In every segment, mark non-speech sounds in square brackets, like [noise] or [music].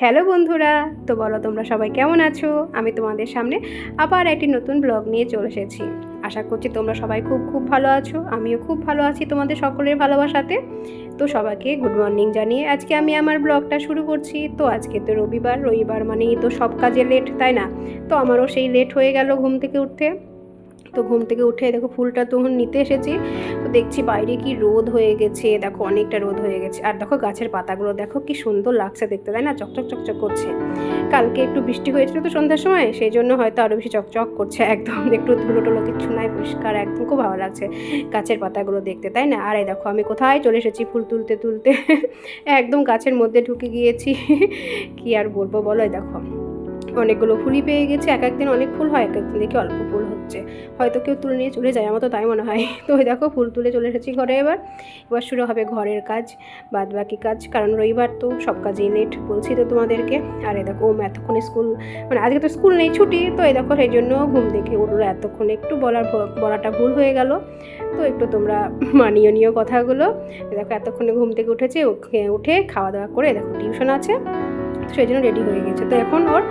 Hello বন্ধুরা, তো বলো তোমরা সবাই কেমন আছো? আমি তোমাদের সামনে আবার একটি নতুন ব্লগ নিয়ে চলে এসেছি। আশা করছি তোমরা সবাই খুব খুব ভালো আছো, আমিও খুব ভালো আছি তোমাদের সকলের ভালোবাসাতে। তো সবাইকে গুড মর্নিং জানিয়ে আজকে আমি আমার ব্লগটা শুরু করছি। তো আজকে তো রবিবার রবিবার মানেই তো সব কাজে লেট তাই না? তো আমারও সেই লেট হয়ে গেল ঘুম থেকে উঠতে। তো ঘুম থেকে উঠে দেখো ফুলটা তখন নিতে এসেছি। তো দেখছি বাইরে কি রোদ হয়ে গেছে, দেখো অনেকটা রোদ হয়ে গেছে। আর দেখো গাছের পাতাগুলো, দেখো কি সুন্দর লাগছে দেখতে, তাই না? চকচক চকচক করছে। কালকে একটু বৃষ্টি হয়েছিল তো সন্ধ্যার সময়, সেই জন্য হয়তো আরও বেশি চকচক করছে। একদম একটু ধুলো টুলো কিচ্ছু নাই, পরিষ্কার, একদম খুব ভালো লাগছে গাছের পাতাগুলো দেখতে, তাই না? আর এই দেখো আমি কোথায় চলে এসেছি ফুল তুলতে তুলতে। একদম গাছের মধ্যে ঢুকে গিয়েছি। কি আর বলব বলো দেখো। অনেকগুলো ফুলই পেয়ে গেছে, এক একদিন অনেক ফুল হয়, এক একদিন দেখি অল্প ফুল হচ্ছে। হয়তো কেউ তুলে নিয়ে চলে যায়, আমার তো তাই মনে হয়। তো ওই দেখো, ফুল তুলে চলে এসেছি ঘরে এবার। এবার শুরু হবে ঘরের কাজ বাদ বাকি কাজ, কারণ রবিবার তো সব কাজেই লেট বলছি তো তোমাদেরকে। আর এই দেখো, ওম এতক্ষণে স্কুল মানে আজকে তো স্কুল নেই, ছুটি, তো এই দেখো, সেই জন্য ঘুম থেকে উঠল এতক্ষণ। একটু বলার বলাটা ভুল হয়ে গেল। তো একটু তোমরা মানিয়ে নিও কথাগুলো। দেখো, এতক্ষণে ঘুম থেকে উঠেছে, উঠে- খাওয়া দাওয়া করে দেখো, টিউশন আছে। সেই জন্য রেডি হয়ে গেছে। তো এখন ওর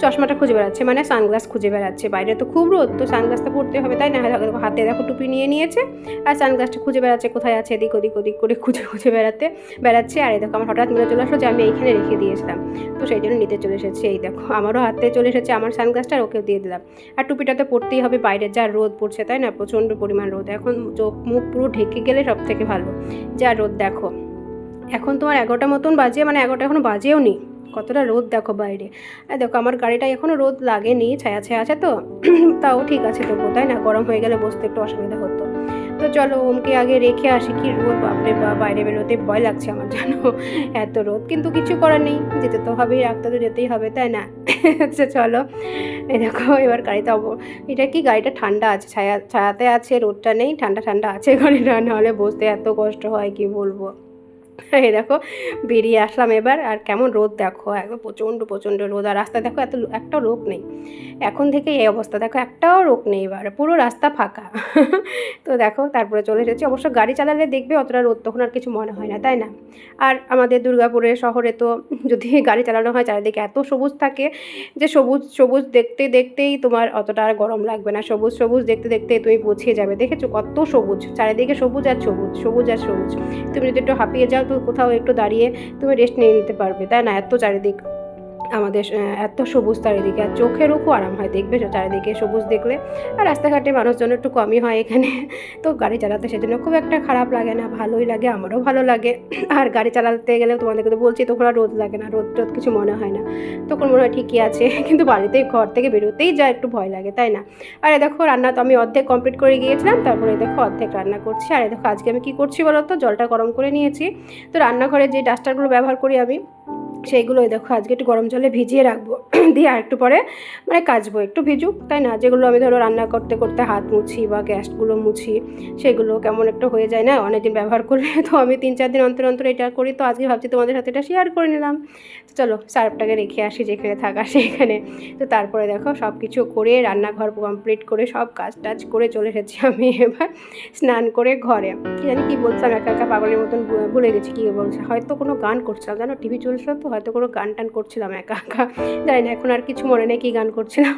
চশমাটা খুঁজে বেড়াচ্ছে মানে সানগ্লাস খুঁজে বেড়াচ্ছে। বাইরে তো খুব রোদ, তো সানগ্লাসটা পরতে হবে, তাই না? দেখো হাতে দেখো টুপি নিয়ে নিয়েছে, আর সানগ্লাসটা খুঁজে বেড়াচ্ছে কোথায় আছে, এদিক ওদিক ওদিক করে খুঁজে খুঁজে বেড়াতে, বেড়াচ্ছে। আর এই দেখো আমার হঠাৎ মনে চলে আসলো যে আমি এইখানে রেখে দিয়েছিলাম। তো সেই জন্য নিতে চলে এসেছে। এই দেখো, আমারও হাতে চলে এসেছে আমার সানগ্লাসটা আর ওকেও দিয়ে দিলাম। আর টুপিটা তো পরতেই হবে, বাইরে যা রোদ পড়ছে, তাই না? প্রচণ্ড পরিমাণ রোদ। এখন চোখ মুখ পুরো ঢেকে গেলে সব থেকে ভালো। যা রোদ দেখো। এখন তোমার এগারোটা মতন বাজে মানে এগারোটা এখনও বাজেও নি। কতটা রোদ দেখো বাইরে। আর দেখো, আমার গাড়িটা এখনও রোদ লাগেনি, ছায়া ছায়া আছে তো। [clears throat] তাও ঠিক আছে তবু তাই না? গরম হয়ে গেলে বসতে একটু অসুবিধা হতো। তো চলো, ওমকে আগে রেখে আসি কি রোদ, বাপরে বা বাইরে বেরোতে ভয় লাগছে আমার জানো [laughs] এত রোদ, কিন্তু কিছু করার নেই, যেতে তো হবেই রাখতে তো যেতেই হবে, তাই না? [laughs] আচ্ছা চলো, এই দেখো, এবার গাড়িতে অব, এটা কি গাড়িটা ঠান্ডা আছে? ছায়া, ছায়াতে আছে, রোদটা নেই, ঠান্ডা ঠান্ডা আছে গাড়িটা নাহলে বসতে এত কষ্ট হয়, কি বলব? [laughs] এই দেখো, বেরিয়ে আসলাম এবার, আর কেমন রোদ দেখো, একদম প্রচণ্ড প্রচণ্ড রোদ, আর রাস্তা দেখো এত একটাও লোক নেই। এখন থেকে এই অবস্থা, দেখো একটাও লোক নেই এবার, পুরো রাস্তা ফাঁকা। [laughs] তো দেখো, তারপরে চলে এসেছি, অবশ্য গাড়ি চালালে দেখবে অতটা রোদ তখন আর কিছু মনে হয় না, তাই না? আর আমাদের দুর্গাপুরে শহরে তো [laughs] যদি গাড়ি চালানো হয়, চারিদিকে এত সবুজ থাকে যে সবুজ সবুজ দেখতে দেখতেই তোমার অতটা আর গরম লাগবে না, সবুজ সবুজ দেখতে দেখতে তুমি পৌঁছিয়ে যাবে, দেখেছ? কত সবুজ, চারিদিকে সবুজ আর সবুজ সবুজ আর সবুজ। তুমি যদি একটু হাঁপিয়ে যাও কোথাও একটু দাঁড়িয়ে তুমি রেস্ট নিয়ে নিতে পারবে তাই না? এত চারিদিক। আমাদের এত সবুজ চারিদিকে, আর চোখেরও খুব আরাম হয়, দেখবে চারিদিকে সবুজ দেখলে। আর রাস্তাঘাটে মানুষজন একটু কমই হয় এখানে। [laughs] তো গাড়ি চালাতে সেজন্য খুব একটা খারাপ লাগে না, ভালোই লাগে, আমারও ভালো লাগে। [laughs] আর গাড়ি চালাতে গেলে তোমাদেরকে তো বলছি, তখন আর রোদ লাগে না, রোদ টোদ কিছু মনে হয় না। তখন মনে হয় ঠিকই আছে, [laughs] কিন্তু বাড়িতে ঘর থেকে বেরোতেই যা একটু ভয় লাগে, তাই না? আর এই দেখো, রান্না তো আমি অর্ধেক কমপ্লিট করে গিয়েছিলাম, তারপরে এই দেখো অর্ধেক রান্না করছি। আর এ দেখো, আজকে আমি কী করছি বলো তো? জলটা গরম করে নিয়েছি। তো রান্নাঘরে যে ডাস্টারগুলো ব্যবহার করি আমি সেইগুলো এই দেখো, আজকে একটু গরম জলে ভিজিয়ে রাখব। [clears throat] দিয়ে আর একটু পরে মানে কাচবো, একটু ভিজুক, তাই না? যেগুলো আমি ধরো রান্না করতে করতে হাত মুছি বা গ্যাসগুলো মুছি, সেগুলো কেমন একটা হয়ে যায় না? অনেকদিন ব্যবহার করলে তো আমি তিন চার দিন অন্তর অন্তর এটা করি, তো আজকে ভাবছি তোমাদের সাথে এটা শেয়ার করে নিলাম। তো চলো সার্ফটাকে রেখে আসি, যেখানে থাকা সেখানে তো তারপরে দেখো সব কিছু করে, রান্নাঘর কমপ্লিট করে, সব কাজ টাজ করে চলে এসেছি আমি এবার স্নান করে ঘরে। জানি কী বলছিলাম একা একা পাগলের মতন ভুলে গেছি, কী বলছে? হয়তো কোনো গান করছিলাম জানো? টিভি চলছিল তো হয়তো কোনো গান টান করছিলাম একা একা। জানি না, এখন আর কিছু মনে নেই কী গান করছিলাম।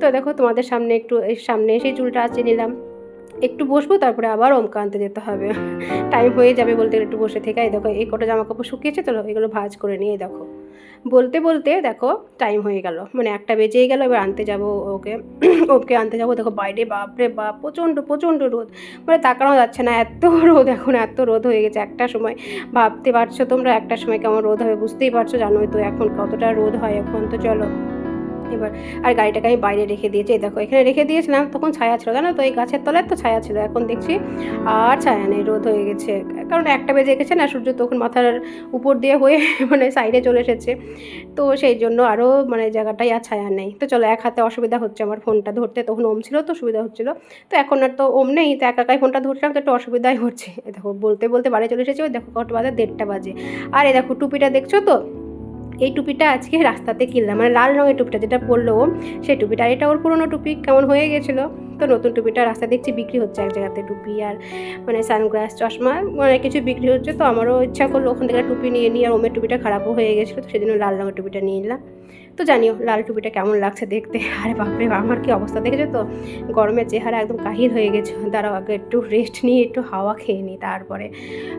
তো দেখো তোমাদের সামনে একটু সামনে এসেই চুলটা আঁচড়ে নিলাম। একটু বসবো, তারপরে আবার অমকা আনতে যেতে হবে। টাইম হয়ে যাবে বলতে একটু বসে থেকে। এই দেখো, এই কটা জামা কাপড় শুকিয়েছে, তো এগুলো ভাজ করে নিয়ে দেখো। বলতে বলতে দেখো টাইম হয়ে গেল। মানে একটা বেজেই গেল, এবার আনতে যাব ওকে ওকে আনতে যাব। দেখো বাইরে বাপরে বাপ, প্রচণ্ড প্রচণ্ড রোদ। মানে তাকানো যাচ্ছে না, এত রোদ এখন, এত রোদ হয়ে গেছে একটা সময়। ভাবতে পারছ তোমরা একটা সময় কেমন রোদ হবে, বুঝতেই পারছ, জানোই তো এখন কতটা রোদ হয় এখন, তো চলো। এবার, আর গাড়িটাকে আমি বাইরে রেখে দিয়েছি। দেখো, এখানে রেখে দিয়েছিলাম, তখন ছায়া ছিল, জানো তো? এই গাছের তলায় তো ছায়া ছিল, এখন দেখছি আর ছায়া নেই, রোদ হয়ে গেছে। কারণ একটা বেজে গেছে না, সূর্য তখন মাথার উপর দিয়ে হয়ে [laughs] মানে সাইডে চলে এসেছে। তো সেই জন্য আরও মানে জায়গাটাই আর ছায়া নেই। তো চলো, এক হাতে অসুবিধা হচ্ছে আমার ফোনটা ধরতে, তখন ওম ছিল তো, সুবিধা হচ্ছিল। তো এখন আর তো ওম নেই, তো একা একাই ফোনটা ধরছিলাম, তো একটু অসুবিধাই হচ্ছে। দেখো, বলতে বলতে বাড়ি চলে এসেছে, ওই দেখো কত বাজে, দেড়টা বাজে। আর এই দেখো, টুপিটা দেখছ তো? এই টুপিটা আজকে রাস্তাতে কিনলাম। মানে লাল রঙের টুপিটা যেটা পরলো, সেই টুপিটা। এটা ওর পুরোনো টুপি, কেমন হয়ে গেছিল? তো নতুন টুপিটা রাস্তায় দেখছি বিক্রি হচ্ছে এক জায়গাতে টুপি আর মানে সানগ্লাস চশমা অনেক কিছু বিক্রি হচ্ছে। তো আমারও ইচ্ছা করল ওখান থেকে টুপি নিয়ে নিই আর ওমের টুপিটা খারাপও হয়ে গেছিল তো সেজন্য লাল রঙের টুপিটা নিয়ে নিলাম। তো জানিও লাল টুপিটা কেমন লাগছে দেখতে? [laughs] আরে বাপরে বাপ, আমার কি অবস্থা দেখেছ তো? গরমের চেহারা একদম কাহিল হয়ে গেছে। দাঁড়াও আগে একটু রেস্ট নিয়ে একটু হাওয়া খেয়ে নিই তারপরে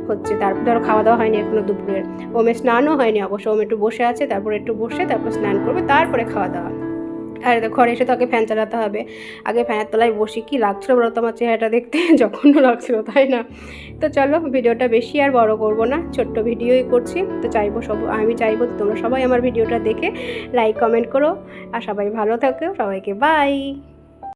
হচ্ছে তারপর ধরো খাওয়া দাওয়া হয়নি এখনও দুপুরের ওমে স্নানও হয়নি অবশ্য ওম একটু বসে আছে তারপরে একটু বসে তারপর স্নান করবে তারপরে খাওয়া দাওয়া। আর ঘরে এসে তো আগে ফ্যান চালাতে হবে। আগে ফ্যানের তলায় বসি, কি লাগছিল বলো তোমার চেহারাটা দেখতে? [laughs] যখন লাগছিল, তাই না? তো চলো, ভিডিওটা বেশি আর বড় করব না, ছোট্ট ভিডিওই করছি। তো চাইব সব, আমি চাইব তোমরা সবাই আমার ভিডিওটা দেখে লাইক কমেন্ট করো। আর সবাই ভালো থাকো, সবাইকে বাই